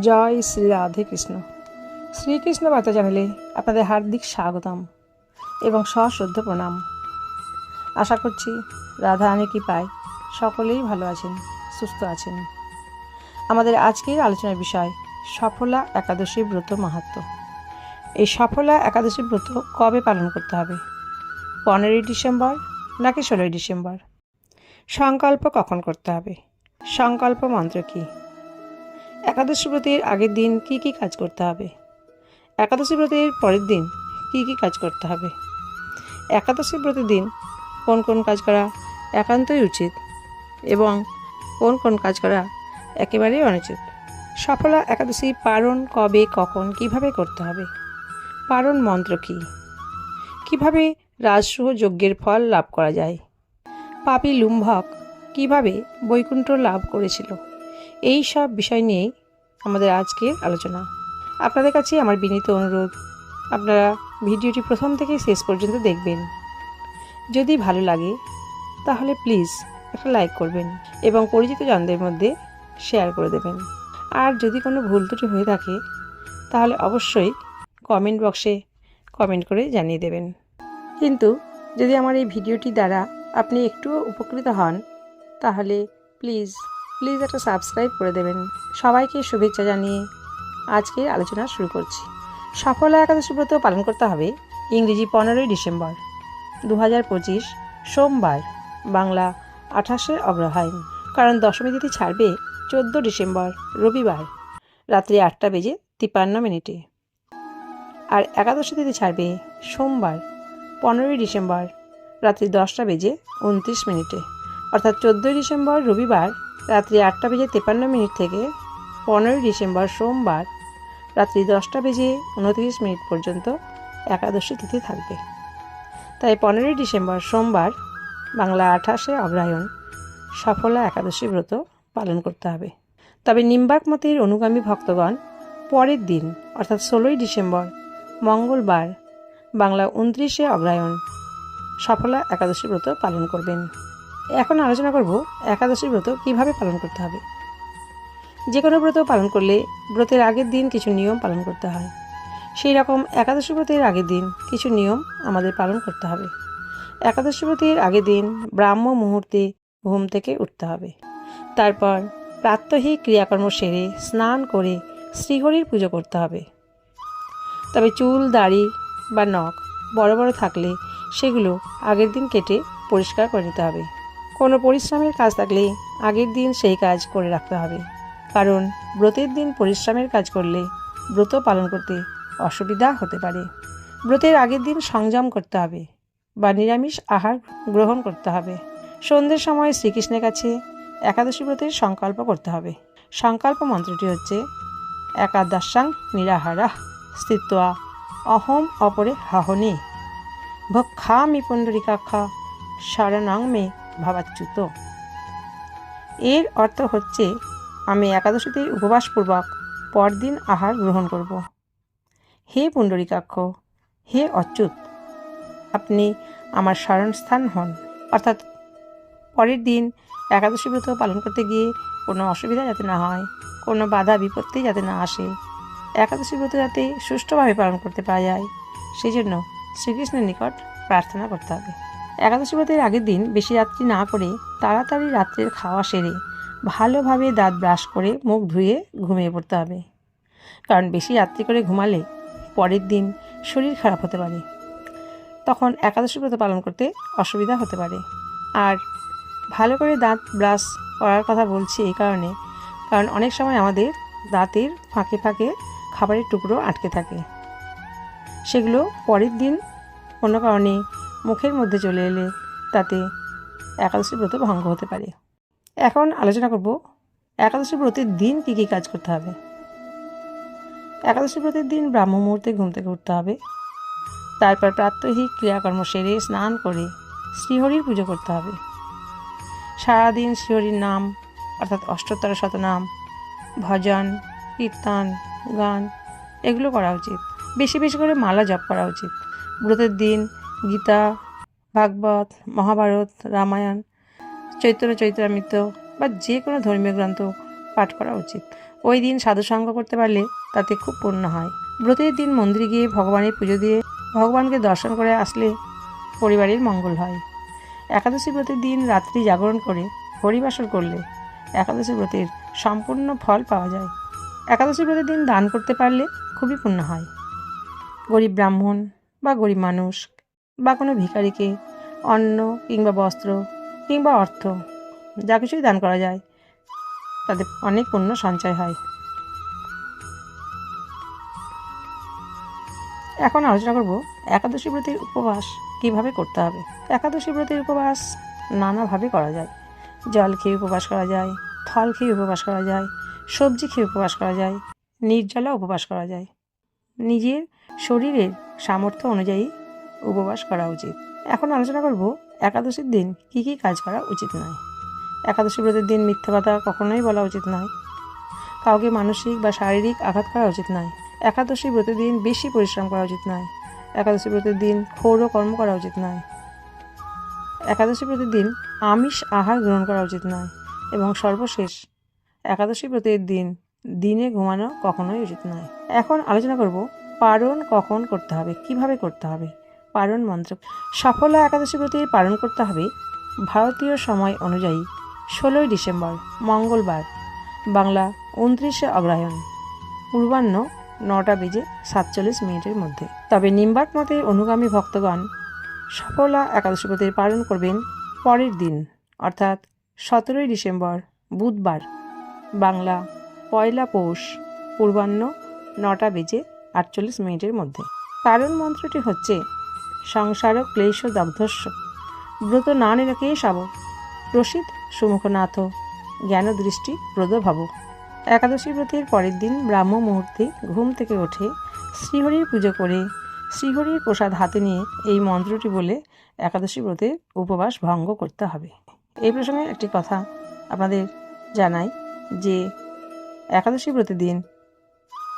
জয় শ্রী রাধে কৃষ্ণ। শ্রীকৃষ্ণ বার্তা চ্যানেলে আপনাদের হার্দিক স্বাগতম এবং সশ্রদ্ধ প্রণাম। আশা করছি রাধা আমি কি পাই সকলেই ভালো আছেন, সুস্থ আছেন। আমাদের আজকের আলোচনার বিষয় সফলা একাদশী ব্রত মাহাত্ম। এই সফলা একাদশী ব্রত কবে পালন করতে হবে? পনেরোই ডিসেম্বর নাকি ষোলোই ডিসেম্বর? সংকল্প কখন করতে হবে? সংকল্প মন্ত্র কী? একাদশী ব্রতের আগের দিন কি কি কাজ করতে হবে? একাদশী ব্রতের পরের দিন কি কি কাজ করতে হবে? একাদশী ব্রতের দিন কোন কোন কাজ করা একান্তই উচিত এবং কোন কোন কাজ করা একেবারেই অনুচিত? সফলা একাদশী পারণ কবে, কখন, কীভাবে করতে হবে? পারণ মন্ত্র কী? কীভাবে রাজসহ যজ্ঞের ফল লাভ করা যায়? পাপি লুম্ভক কীভাবে বৈকুণ্ঠ লাভ করেছিল? এই সব বিষয় নিয়েই আমাদের আজকের আলোচনা। আপনাদের কাছে আমার বিনীত অনুরোধ। আপনারা ভিডিওটি প্রথম থেকে শেষ পর্যন্ত দেখবেন। যদি ভালো লাগে, তাহলে প্লিজ একটা লাইক করবেন এবং পরিচিত জনদের মধ্যে শেয়ার করে দেবেন। আর যদি কোনো ভুল ত্রুটি হয়ে থাকে, তাহলে অবশ্যই কমেন্ট বক্সে কমেন্ট করে জানিয়ে দেবেন। কিন্তু যদি আমার এই ভিডিওটি দ্বারা আপনি একটুও উপকৃত হন, তাহলে প্লিজ প্লিজ একটা সাবস্ক্রাইব করে দেবেন। সবাইকে শুভেচ্ছা জানিয়ে আজকে আলোচনা শুরু করছি। সফলা একাদশী ব্রত পালন করতে হবে ইংরেজি পনেরোই ডিসেম্বর দু হাজার পঁচিশ, সোমবার, বাংলা আঠাশে অগ্রহায়ণ। কারণ দশমী তিথি ছাড়বে চোদ্দ ডিসেম্বর, রবিবার, রাত্রি আটটা বেজে তিপ্পান্ন মিনিটে। আর একাদশী তিথি ছাড়বে সোমবার, পনেরোই ডিসেম্বর, রাত্রি দশটা বেজে উনত্রিশ মিনিটে। অর্থাৎ চোদ্দোই ডিসেম্বর, রবিবার রাত্রি আটটা বেজে তেপান্ন মিনিট থেকে পনেরোই ডিসেম্বর সোমবার রাত্রি দশটা বেজে উনত্রিশ মিনিট পর্যন্ত একাদশী তিথি থাকবে। তাই পনেরোই ডিসেম্বর সোমবার বাংলা আঠাশে অগ্রায়ণ সফলা একাদশী ব্রত পালন করতে হবে। তবে নিম্বাক মতের অনুগামী ভক্তগণ পরের দিন, অর্থাৎ ষোলোই ডিসেম্বর মঙ্গলবার, বাংলা উনত্রিশে অগ্রায়ণ সফলা একাদশী ব্রত পালন করবেন। এখন আলোচনা করব একাদশী ব্রত কীভাবে পালন করতে হবে। যে কোনো ব্রত পালন করলে ব্রতের আগের দিন কিছু নিয়ম পালন করতে হয়। সেই রকম একাদশী ব্রতের আগের দিন কিছু নিয়ম আমাদের পালন করতে হবে। একাদশী ব্রতের আগের দিন ব্রাহ্ম মুহূর্তে ঘুম থেকে উঠতে হবে। তারপর প্রাত্যহিক ক্রিয়াকর্ম সেরে স্নান করে শ্রীহরির পুজো করতে হবে। তবে চুল, দাড়ি বা নখ বড় বড় থাকলে সেগুলো আগের দিন কেটে পরিষ্কার করে নিতে হবে। কোনো পরিশ্রমের কাজ থাকলে আগের দিন সেই কাজ করে রাখতে হবে। কারণ ব্রতের দিন পরিশ্রমের কাজ করলে ব্রত পালন করতে অসুবিধা হতে পারে। ব্রতের আগের দিন সংযম করতে হবে বা নিরামিষ আহার গ্রহণ করতে হবে। সন্ধ্যের সময় শ্রীকৃষ্ণের কাছে একাদশী ব্রতের সংকল্প করতে হবে। সংকল্প মন্ত্রটি হচ্ছে, একাদশাং নিরাহারা স্থিত্বা অহম অপরে হাহনে। ভক্ষামি পুণ্ডরিকাক্ষা শরণাং মে ভাবাচ্যুত। এর অর্থ হচ্ছে, আমি একাদশীতে উপবাসপূর্বক পরদিন আহার গ্রহণ করব। হে পুণ্ডরিকাক্ষ, হে অচ্যুত, আপনি আমার স্মরণস্থান হন। অর্থাৎ পরের দিন একাদশী ব্রত পালন করতে গিয়ে কোনো অসুবিধা যাতে না হয়, কোনো বাধা বিপত্তি যাতে না আসে, একাদশী ব্রত যাতে সুষ্ঠুভাবে পালন করতে পারা যায় সেই জন্য শ্রীকৃষ্ণের নিকট প্রার্থনা করতে হবে। একাদশী ব্রতের আগের দিন বেশি রাত্রি না করে তাড়াতাড়ি রাত্রের খাওয়া সেরে ভালোভাবে দাঁত ব্রাশ করে মুখ ধুয়ে ঘুমিয়ে পড়তে হবে। কারণ বেশি রাত্রি করে ঘুমালে পরের দিন শরীর খারাপ হতে পারে। তখন একাদশী ব্রত পালন করতে অসুবিধা হতে পারে। আর ভালো করে দাঁত ব্রাশ করার কথা বলছি এই কারণে, কারণ অনেক সময় আমাদের দাঁতের ফাঁকে ফাঁকে খাবারের টুকরো আটকে থাকে। সেগুলো পরের দিন কোনো কারণে মুখের মধ্যে চলে এলে তাতে একাদশী ব্রত ভঙ্গ হতে পারে। এখন আলোচনা করব একাদশী ব্রতের দিন কী কী কাজ করতে হবে। একাদশী ব্রতের দিন ব্রাহ্ম মুহূর্তে ঘুম থেকে উঠতে হবে। তারপর প্রাত্যহিক ক্রিয়াকর্ম সেরে স্নান করে শ্রীহরির পুজো করতে হবে। সারাদিন শ্রীহরির নাম, অর্থাৎ অষ্টোত্তর শতনাম, ভজন, কীর্তন, গান, এগুলো করা উচিত। বেশি বেশি করে মালা জপ করা উচিত। ব্রতের দিন গীতা, ভাগবত, মহাভারত, রামায়ণ চৈতন্য চৈত্রামৃত বা যে কোনো ধর্মীয় গ্রন্থ পাঠ করা উচিত। ওই দিন সাধুসঙ্গ করতে পারলে তাতে খুব পুণ্য হয়। ব্রতের দিন মন্দিরে গিয়ে ভগবানের পুজো দিয়ে ভগবানকে দর্শন করে আসলে পরিবারের মঙ্গল হয়। একাদশী ব্রতের দিন রাত্রি জাগরণ করে হরিবাসর করলে একাদশী ব্রতের সম্পূর্ণ ফল পাওয়া যায়। একাদশী ব্রতের দিন দান করতে পারলে খুবই পুণ্য হয়। গরিব ব্রাহ্মণ বা গরিব মানুষ বা কোনো ভিখারিকে, অন্ন কিংবা বস্ত্র কিংবা অর্থ, যা কিছুই দান করা যায় তাদের অনেক পুণ্য সঞ্চয় হয়। এখন আলোচনা করব একাদশী ব্রতের উপবাস কীভাবে করতে হবে। একাদশী ব্রতের উপবাস নানাভাবে করা যায়। জল খেয়ে উপবাস করা যায়, ফল খেয়ে উপবাস করা যায়, সবজি খেয়ে উপবাস করা যায়, নির্জলা উপবাস করা যায়। নিজের শরীরের সামর্থ্য অনুযায়ী উপবাস করা উচিত। এখন আলোচনা করব, একাদশীর দিন কি কি কাজ করা উচিত নয়। একাদশী ব্রতের দিন মিথ্যা কথা কখনোই বলা উচিত নয়। কাউকে মানসিক বা শারীরিক আঘাত করা উচিত নয়। একাদশী ব্রতের দিন বেশি পরিশ্রম করা উচিত নয়। একাদশী ব্রতের দিন ক্ষৌর কর্ম করা উচিত নয়। একাদশী ব্রতের দিন আমিষ আহার গ্রহণ করা উচিত নয় এবং সর্বশেষ, একাদশী ব্রতের দিন দিনে ঘুমানো কখনোই উচিত নয়। এখন আলোচনা করব পারণ কখন করতে হবে, কীভাবে করতে হবে? পারণ মন্ত্র। সাফল্য একাদশী ব্রতের পালন করতে হবে ভারতীয় সময় অনুযায়ী। ষোলোই ডিসেম্বর, মঙ্গলবার। বাংলা উনত্রিশে অগ্রহায়ণ। পূর্বাহ্ন নটা বেজে সাতচল্লিশ মিনিটের মধ্যে। তবে নিম্বাক মতে অনুগামী ভক্তগণ সফলা একাদশী ব্রতের পালন করবেন পরের দিন, অর্থাৎ সতেরোই ডিসেম্বর, বুধবার। বাংলা পয়লা পৌষ, পূর্বাহ্ন নটা বেজে আটচল্লিশ মিনিটের মধ্যে। পালন মন্ত্রটি হচ্ছে সংসার ক্লেশ দগ্ধস্য ব্রত না নিরকে শাব। প্রসিদ্ধ সুমুখনাথ জ্ঞান দৃষ্টি প্রদভাব। একাদশী ব্রতের পরের দিন ব্রাহ্ম মুহূর্তে ঘুম থেকে ওঠে শ্রীহরির পুজো করে শ্রীহরির প্রসাদ হাতে নিয়ে এই মন্ত্রটি বলে একাদশী ব্রতের উপবাস ভঙ্গ করতে হবে। এই প্রসঙ্গে একটি কথা আপনাদের জানাই যে, একাদশী ব্রতের দিন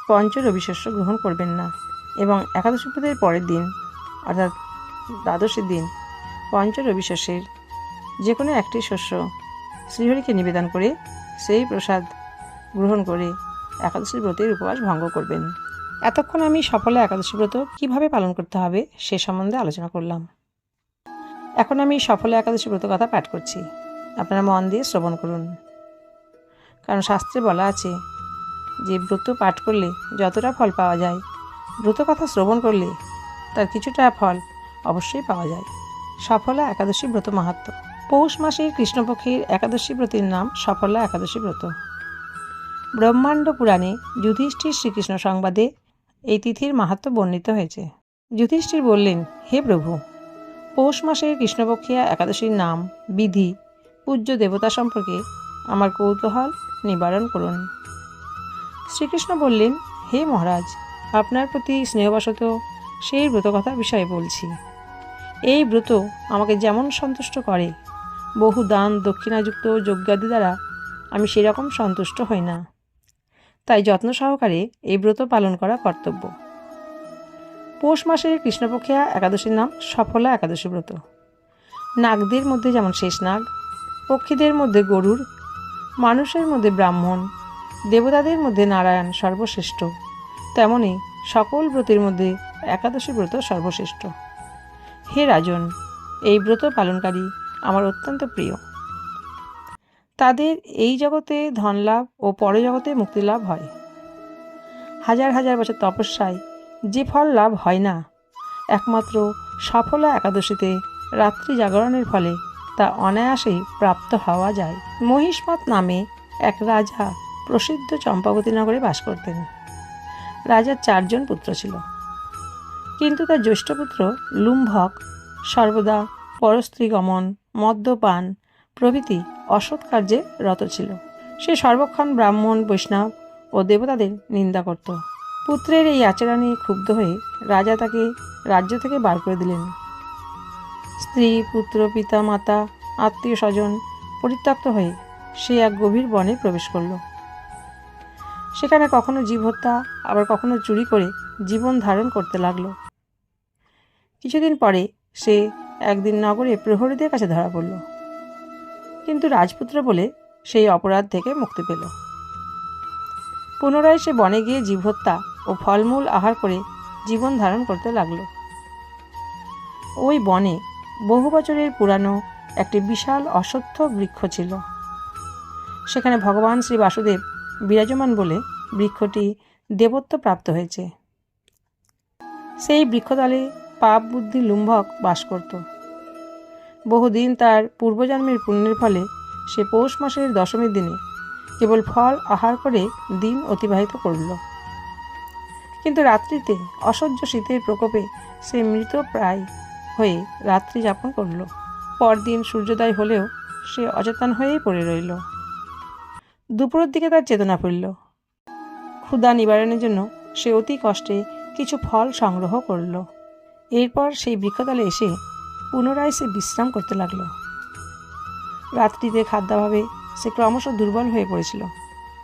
পঞ্চ রবিশস্য গ্রহণ করবেন না এবং একাদশী ব্রতের পরের দিন অর্থাৎ দ্বাদশীর দিন পঞ্চ রবিশস্যের যে কোনো একটি শস্য শ্রীহরিকে নিবেদন করে সেই প্রসাদ গ্রহণ করে একাদশী ব্রতের উপবাস ভঙ্গ করবেন। এতক্ষণ আমি সফলে একাদশী ব্রত কীভাবে পালন করতে হবে সে সম্বন্ধে আলোচনা করলাম। এখন আমি সফলে একাদশী ব্রত কথা পাঠ করছি। আপনারা মন দিয়ে শ্রবণ করুন। কারণ শাস্ত্রে বলা আছে, যে ব্রত পাঠ করলে যতটা ফল পাওয়া যায়, ব্রত কথা শ্রবণ করলে তার কিছুটা ফল অবশ্যই পাওয়া যায়। সফলা একাদশী ব্রত মাহাত্ম পৌষ মাসের কৃষ্ণপক্ষের একাদশী ব্রতের নাম সফলা একাদশী ব্রত। ব্রহ্মাণ্ড পুরাণে যুধিষ্ঠির শ্রীকৃষ্ণ সংবাদে এই তিথির মাহাত্ম বর্ণিত হয়েছে। যুধিষ্ঠির বললেন, হে প্রভু, পৌষ মাসের কৃষ্ণপক্ষিয়া একাদশীর নাম, বিধি, পূজ্য দেবতা সম্পর্কে আমার কৌতূহল নিবারণ করুন। শ্রীকৃষ্ণ বললেন, হে মহারাজ, আপনার প্রতি স্নেহবশত সেই ব্রতকথার বিষয়ে বলছি। এই ব্রত আমাকে যেমন সন্তুষ্ট করে, বহু দান দক্ষিণাযুক্ত যজ্ঞাদি দ্বারা আমি সেরকম সন্তুষ্ট হই না। তাই যত্ন সহকারে এই ব্রত পালন করা কর্তব্য। পৌষ মাসের কৃষ্ণপক্ষিয়া একাদশীর নাম সফলা একাদশী ব্রত। নাগদের মধ্যে যেমন শেষ নাগ, পক্ষীদের মধ্যে গরুর, মানুষের মধ্যে ব্রাহ্মণ, দেবতাদের মধ্যে নারায়ণ সর্বশ্রেষ্ঠ, তেমনি সকল ব্রতের মধ্যে একাদশী ব্রত সর্বশ্রেষ্ঠ। হে রাজন, এই ব্রত পালনকারী আমার অত্যন্ত প্রিয়। তাদের এই জগতে ধনলাভ ও পরজগতে মুক্তিলাভ হয়। হাজার হাজার বছর তপস্যায় যে ফল লাভ হয় না, একমাত্র সফলা একাদশীতে রাত্রি জাগরণের ফলে তা অনায়াসেই প্রাপ্ত হওয়া যায়। মহিষ্মত নামে এক রাজা প্রসিদ্ধ চম্পাবতী নগরে বাস করতেন। রাজার চারজন পুত্র ছিল। কিন্তু তার জ্যৈষ্ঠ পুত্র লুম্ভক সর্বদা পরস্ত্রী গমন মদ্যপান প্রভৃতি অসৎ কার্যে রত ছিল। সে সর্বক্ষণ ব্রাহ্মণ, বৈষ্ণব ও দেবতাদের নিন্দা করত। পুত্রের এই আচরণে ক্ষুব্ধ হয়ে রাজা তাকে রাজ্য থেকে বার করে দিলেন। স্ত্রী, পুত্র, পিতা, মাতা, আত্মীয় স্বজন পরিত্যক্ত হয়ে সে এক গভীর বনে প্রবেশ করল। সেখানে কখনো জীব হত্যা, আবার কখনো চুরি করে জীবন ধারণ করতে লাগল। কিছুদিন পরে সে একদিন নগরে প্রহরীদের কাছে ধরা পড়ল। কিন্তু রাজপুত্র বলে সেই অপরাধ থেকে মুক্তি পেল। পুনরায় সে বনে গিয়ে জীবহত্যা ও ফলমূল আহার করে জীবন ধারণ করতে লাগল। ওই বনে বহু বছরের পুরানো একটি বিশাল অশ্বত্থ বৃক্ষ ছিল। সেখানে ভগবান শ্রী বাসুদেব বিরাজমান বলে বৃক্ষটি দেবত্ব প্রাপ্ত হয়েছে। সেই বৃক্ষতলে পাপ বুদ্ধি লুম্ভক বাস করত। বহুদিন তার পূর্বজন্মের পুণ্যের ফলে সে পৌষ মাসের দশমীর দিনে কেবল ফল আহার করে দিন অতিবাহিত করল। কিন্তু রাত্রিতে অসহ্য শীতের প্রকোপে সে মৃত প্রায় হয়ে রাত্রি যাপন করল। পরদিন সূর্যোদয় হলেও সে অচেতন হয়েই পড়ে রইল। দুপুরের দিকে তার চেতনা ফিরল। ক্ষুধা নিবারণের জন্য সে অতি কষ্টে কিছু ফল সংগ্রহ করল। এরপর সেই বৃক্ষতলে এসে পুনরায় সে বিশ্রাম করতে লাগল। রাত্রিতে খাদ্যাভাবে সে ক্রমশ দুর্বল হয়ে পড়েছিল।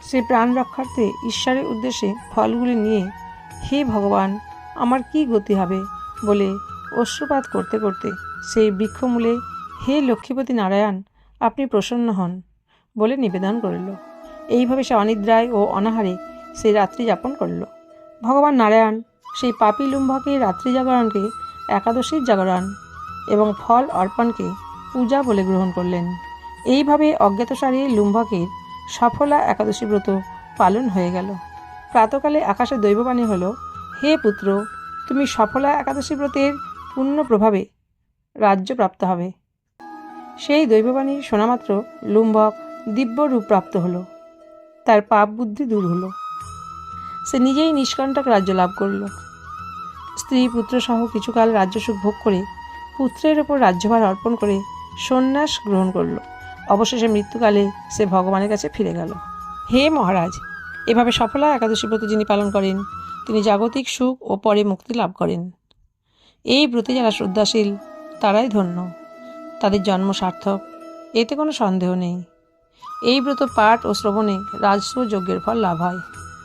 সে প্রাণ রক্ষার্থে ঈশ্বরের উদ্দেশ্যে ফলগুলি নিয়ে, হে ভগবান, আমার কি গতি হবে? বলে অশ্রুপাত করতে করতে সেই বৃক্ষমূলে, হে লক্ষ্মীপতি নারায়ণ, আপনি প্রসন্ন হন বলে নিবেদন করল। এইভাবে সে অনিদ্রায় ও অনাহারে সেই রাত্রি যাপন করল। ভগবান নারায়ণ সেই পাপী লুম্ভকের রাত্রি জাগরণকে, একাদশীর জাগরণ এবং ফল অর্পণকে পূজা বলে গ্রহণ করলেন। এইভাবে অজ্ঞাতসারে লুম্ভকের সফলা একাদশী ব্রত পালন হয়ে গেল। প্রাতকালে আকাশে দৈববাণী হল, হে পুত্র, তুমি সফলা একাদশী ব্রতের পূর্ণ প্রভাবে রাজ্য প্রাপ্ত হবে। সেই দৈববাণী শোনামাত্র লুম্বক দিব্য রূপ প্রাপ্ত হলো। তার পাপ বুদ্ধি দূর হলো। সে নিজেই নিষ্কণ্টক রাজ্য লাভ করল। স্ত্রী পুত্র সহ কিছুকাল রাজ্যসুখ ভোগ করে পুত্রের ওপর রাজ্যভার অর্পণ করে সন্ন্যাস গ্রহণ করল। অবশেষে মৃত্যুকালে সে ভগবানের কাছে ফিরে গেল। হে মহারাজ, এভাবে সফলা একাদশী ব্রত যিনি পালন করেন, তিনি জাগতিক সুখ ও পরে মুক্তি লাভ করেন। এই ব্রতে যারা শ্রদ্ধাশীল, তারাই ধন্য। তাদের জন্ম সার্থক, এতে কোনো সন্দেহ নেই। এই ব্রত পাঠ ও শ্রবণে রাজস্ব যজ্ঞের ফল লাভ হয়।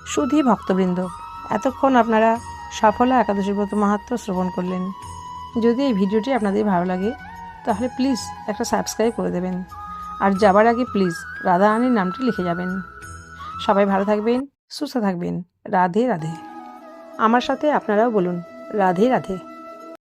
শুধু ভক্তবৃন্দ। এতক্ষণ আপনারা সফলা একাদশী ব্রত মাহাত্ম শ্রবণ করলেন। যদি এই ভিডিওটি আপনাদের ভালো লাগে, তাহলে প্লিজ একটা সাবস্ক্রাইব করে দেবেন। আর যাবার আগে প্লিজ রাধা রানীর নামটি লিখে যাবেন। সবাই ভালো থাকবেন, সুস্থ থাকবেন। রাধে রাধে। আমার সাথে আপনারাও বলুন, রাধে রাধে।